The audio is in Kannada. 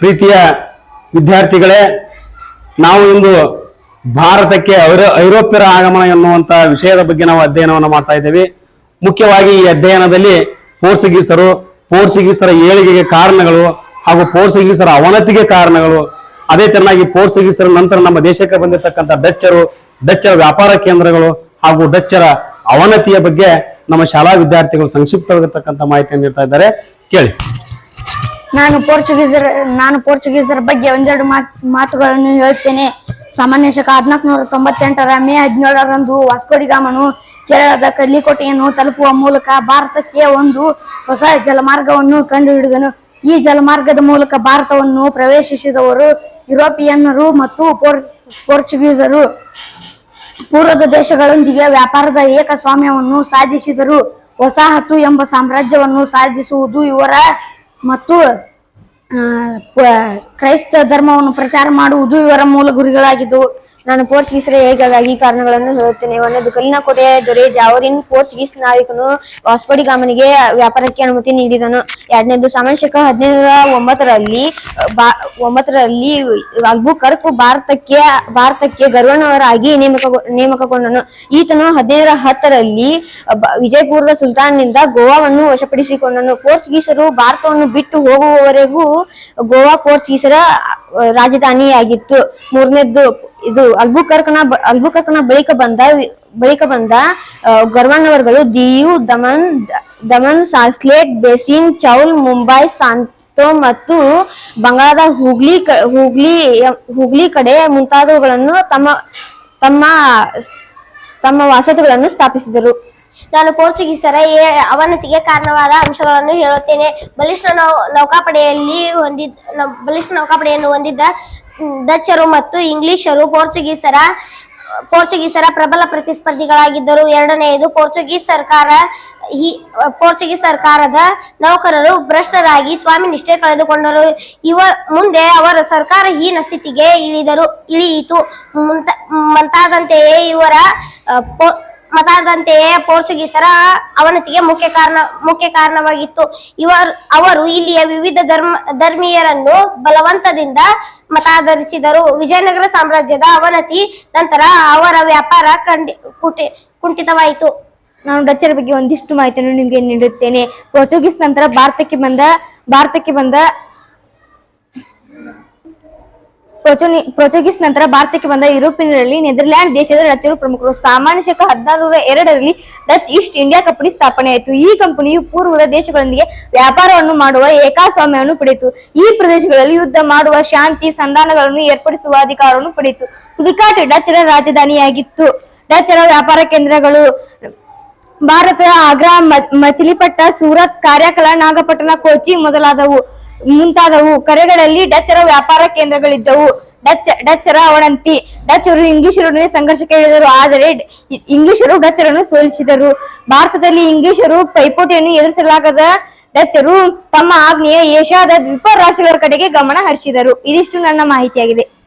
ಪ್ರೀತಿಯ ವಿದ್ಯಾರ್ಥಿಗಳೇ, ನಾವು ಇಂದು ಭಾರತಕ್ಕೆ ಐರೋ- ಐರೋಪ್ಯರ ಆಗಮನ ಎನ್ನುವಂತಹ ವಿಷಯದ ಬಗ್ಗೆ ನಾವು ಅಧ್ಯಯನವನ್ನು ಮಾಡ್ತಾ ಇದ್ದೇವೆ. ಮುಖ್ಯವಾಗಿ ಈ ಅಧ್ಯಯನದಲ್ಲಿ ಪೋರ್ಚುಗೀಸರು, ಪೋರ್ಚುಗೀಸರ ಏಳಿಗೆಗೆ ಕಾರಣಗಳು ಹಾಗೂ ಪೋರ್ಚುಗೀಸರ ಅವನತಿಗೆ ಕಾರಣಗಳು, ಅದೇ ತರನಾಗಿ ಪೋರ್ಚುಗೀಸರ ನಂತರ ನಮ್ಮ ದೇಶಕ್ಕೆ ಬಂದಿರತಕ್ಕಂಥ ಡಚ್ಚರು, ಡಚ್ಚರ ವ್ಯಾಪಾರ ಕೇಂದ್ರಗಳು ಹಾಗೂ ಡಚ್ಚರ ಅವನತಿಯ ಬಗ್ಗೆ ನಮ್ಮ ಶಾಲಾ ವಿದ್ಯಾರ್ಥಿಗಳು ಸಂಕ್ಷಿಪ್ತವಾಗಿರ್ತಕ್ಕಂಥ ಮಾಹಿತಿಯನ್ನು ನೀಡ್ತಾ ಇದ್ದಾರೆ. ಕೇಳಿ. ನಾನು ಪೋರ್ಚುಗೀಸರ ನಾನು ಪೋರ್ಚುಗೀಸರ ಬಗ್ಗೆ ಒಂದೆರಡು ಮಾತು, ಮಾತುಗಳನ್ನು ಹೇಳುತ್ತೇನೆ ಸಾಮಾನ್ಯ ಶಕ ಹದಿನಾಲ್ಕುನೂರ ತೊಂಬತ್ತೆಂಟರ ಮೇ ಹದಿನೇಳರಂದು ವಾಸ್ಕೋಡಿಗಾಮನು ಕೇರಳದ ಕಲ್ಲಿಕೋಟೆಯನ್ನು ತಲುಪುವ ಮೂಲಕ ಭಾರತಕ್ಕೆ ಒಂದು ಹೊಸ ಜಲಮಾರ್ಗವನ್ನು ಕಂಡುಹಿಡಿದನು. ಈ ಜಲಮಾರ್ಗದ ಮೂಲಕ ಭಾರತವನ್ನು ಪ್ರವೇಶಿಸಿದವರು ಯುರೋಪಿಯನ್ನರು ಮತ್ತು ಪೋರ್, ಪೋರ್ಚುಗೀಸರು. ಪೂರ್ವದ ದೇಶಗಳೊಂದಿಗೆ ವ್ಯಾಪಾರದ ಏಕಸ್ವಾಮ್ಯವನ್ನು ಸಾಧಿಸಿದರು. ವಸಾಹತು ಎಂಬ ಸಾಮ್ರಾಜ್ಯವನ್ನು ಸಾಧಿಸುವುದು ಇವರ ಮತ್ತು ಕ್ರೈಸ್ತ ಧರ್ಮವನ್ನು ಪ್ರಚಾರ ಮಾಡುವುದು ಇವರ ಮೂಲ ಗುರಿಗಳಾಗಿದ್ದವು ನಾನು ಪೋರ್ಚುಗೀಸರ ಏಳಿಗೆಗಾಗಿ ಕಾರಣಗಳನ್ನು ಹೇಳುತ್ತೇನೆ. ಒಂದೊಂದು ಕಲ್ಲಿನ ಕೋಟೆಯ ದೊರೆ ಜಾವರಿನ್ ಪೋರ್ಚುಗೀಸ್ ನಾಯಕನು ವಾಸ್ಕೋಡಿ ಗಾಮನಿಗೆ ವ್ಯಾಪಾರಕ್ಕೆ ಅನುಮತಿ ನೀಡಿದನು. ಎರಡನೇದು ಸಾಮಾನ್ಯಕ ಹದಿನೈದು ಒಂಬತ್ತರಲ್ಲಿ, ಬಾ, ಒಂಬತ್ತರಲ್ಲಿ ಅಲ್ಬುಕರ್ಕ್ ಭಾರತಕ್ಕೆ ಭಾರತಕ್ಕೆ ಗರ್ವನವರಾಗಿ ನೇಮಕ, ನೇಮಕಗೊಂಡನು. ಈತನು ಹದಿನೈದರ ಹತ್ತರಲ್ಲಿ ವಿಜಯಪುರದ ಸುಲ್ತಾನ್ನಿಂದ ಗೋವಾವನ್ನು ವಶಪಡಿಸಿಕೊಂಡನು. ಪೋರ್ಚುಗೀಸರು ಭಾರತವನ್ನು ಬಿಟ್ಟು ಹೋಗುವವರೆಗೂ ಗೋವಾ ಪೋರ್ಚುಗೀಸರ, ರಾಜಧಾನಿಯಾಗಿತ್ತು. ಮೂರನೇದ್ದು ಇದು ಅಲ್ಬುಕರ್ಕನ ಅಲ್ಬುಕರ್ಕನ ಬಳಿಕ ಬಂದ ಬಳಿಕ ಬಂದ ಗರ್ವಣ್ಣವರ್ಗಳು ದಿಯು, ದಮನ್ ದಮನ್ ಸಾಸ್ಲೇಟ್ ಬೇಸಿನ್, ಚೌಲ್, ಮುಂಬೈ, ಸಾಂತೋ ಮತ್ತು ಬಂಗಾಳದ ಹುಗ್ಲಿ ಹುಗ್ಲಿ ಹೂಗ್ಲಿ ಕಡೆ ಮುಂತಾದವುಗಳನ್ನು ತಮ್ಮ ತಮ್ಮ ತಮ್ಮ ವಸತಿಗಳನ್ನು ಸ್ಥಾಪಿಸಿದರು. ನಾನು ಪೋರ್ಚುಗೀಸರ ಅವನತಿಗೆ ಕಾರಣವಾದ ಅಂಶಗಳನ್ನು ಹೇಳುತ್ತೇನೆ. ಬಲಿಷ್ಠ ನೌ ನೌಕಾಪಡೆಯಲ್ಲಿ ಹೊಂದಿದ್ದ ಬಲಿಷ್ಠ ನೌಕಾಪಡೆಯನ್ನು ಹೊಂದಿದ್ದ ಡಚ್ಚರು ಮತ್ತು ಇಂಗ್ಲಿಷರು, ಪೋರ್ಚುಗೀಸರ ಪೋರ್ಚುಗೀಸರ ಪ್ರಬಲ ಪ್ರತಿಸ್ಪರ್ಧಿಗಳಾಗಿದ್ದರು. ಎರಡನೆಯದು, ಪೋರ್ಚುಗೀಸ್ ಸರ್ಕಾರ ಈ ಪೋರ್ಚುಗೀಸ್ ಸರ್ಕಾರದ ನೌಕರರು ಭ್ರಷ್ಟರಾಗಿ ಸ್ವಾಮಿ ನಿಷ್ಠೆ ಕಳೆದುಕೊಂಡರು. ಇವ ಮುಂದೆ ಅವರ ಸರ್ಕಾರ ಹೀನ ಸ್ಥಿತಿಗೆ ಇಳಿದರು, ಇಳಿಯಿತು. ಮುಂತ, ಮುಂತಾದಂತೆಯೇ ಇವರ ಮತಾದಂತೆಯೇ ಪೋರ್ಚುಗೀಸರ ಅವನತಿಗೆ ಮುಖ್ಯ ಕಾರಣ, ಮುಖ್ಯ ಕಾರಣವಾಗಿತ್ತು. ಇವರು, ಅವರು ಇಲ್ಲಿಯ ವಿವಿಧ ಧರ್ಮ, ಧರ್ಮೀಯರನ್ನು ಬಲವಂತದಿಂದ ಮತಾಧರಿಸಿದರು. ವಿಜಯನಗರ ಸಾಮ್ರಾಜ್ಯದ ಅವನತಿ ನಂತರ ಅವರ ವ್ಯಾಪಾರ ಕಂಡಿ ಕುಟಿ, ಕುಂಠಿತವಾಯಿತು. ನಾನು ಡಚ್ಚರ ಬಗ್ಗೆ ಒಂದಿಷ್ಟು ಮಾಹಿತಿಯನ್ನು ನಿಮಗೆ ನೀಡುತ್ತೇನೆ. ಪೋರ್ಚುಗೀಸ್ ನಂತರ ಭಾರತಕ್ಕೆ ಬಂದ ಭಾರತಕ್ಕೆ ಬಂದ ಪೋರ್ಚುಗೀಸ್ ನಂತರ ಭಾರತಕ್ಕೆ ಬಂದ ಯುರೋಪಿನಲ್ಲಿ ನೆದರ್ಲ್ಯಾಂಡ್ ದೇಶದ ಡಚ್ಚರು ಪ್ರಮುಖರು. ಸಾಮಾನ್ಯ ಶಕ ಹದಿನಾರು ಎರಡರಲ್ಲಿ ಡಚ್ ಈಸ್ಟ್ ಇಂಡಿಯಾ ಕಂಪನಿ ಸ್ಥಾಪನೆಯಾಯಿತು ಈ ಕಂಪನಿಯು ಪೂರ್ವದ ದೇಶಗಳೊಂದಿಗೆ ವ್ಯಾಪಾರವನ್ನು ಮಾಡುವ ಏಕಾಸ್ವಾಮ್ಯವನ್ನು ಪಡೆಯಿತು. ಈ ಪ್ರದೇಶಗಳಲ್ಲಿ ಯುದ್ಧ ಮಾಡುವ ಶಾಂತಿ, ಸಂಧಾನಗಳನ್ನು ಏರ್ಪಡಿಸುವ ಅಧಿಕಾರವನ್ನು ಪಡೆಯಿತು. ಹುಲಿಕಾಟ್ ಡಚ್ರ ರಾಜಧಾನಿಯಾಗಿತ್ತು. ಡಚ್ರ ವ್ಯಾಪಾರ ಕೇಂದ್ರಗಳು ಭಾರತದ ಆಗ್ರಾ ಮಚಿಲಿಪಟ್ಟ, ಸೂರತ್, ಕಾರ್ಯಕಲ, ನಾಗಪಟ್ಟಣ, ಕೊಚ್ಚಿ ಮೊದಲಾದವು. ಮುಂತಾದವು. ಕರೆಗಳಲ್ಲಿ ಡಚ್ಚರ ವ್ಯಾಪಾರ ಕೇಂದ್ರಗಳಿದ್ದವು. ಡಚ್ ಡಚ್ಚರ ಅವನಂತಿ. ಡಚ್ಚರು ಇಂಗ್ಲಿಷರೊಡನೆ ಸಂಘರ್ಷಕ್ಕೆ ಇಳಿದರು. ಆದರೆ ಇಂಗ್ಲಿಷರು ಡಚ್ಚರನ್ನು ಸೋಲಿಸಿದರು. ಭಾರತದಲ್ಲಿ ಇಂಗ್ಲಿಷರು ಪೈಪೋಟಿಯನ್ನು ಎದುರಿಸಲಾಗದ ಡಚ್ಚರು ತಮ್ಮ ಆಗ್ನೇಯ ಏಷ್ಯಾದ ದ್ವೀಪ ರಾಷ್ಟ್ರಗಳ ಕಡೆಗೆ ಗಮನ ಹರಿಸಿದರು. ಇದಿಷ್ಟು ನನ್ನ ಮಾಹಿತಿಯಾಗಿದೆ.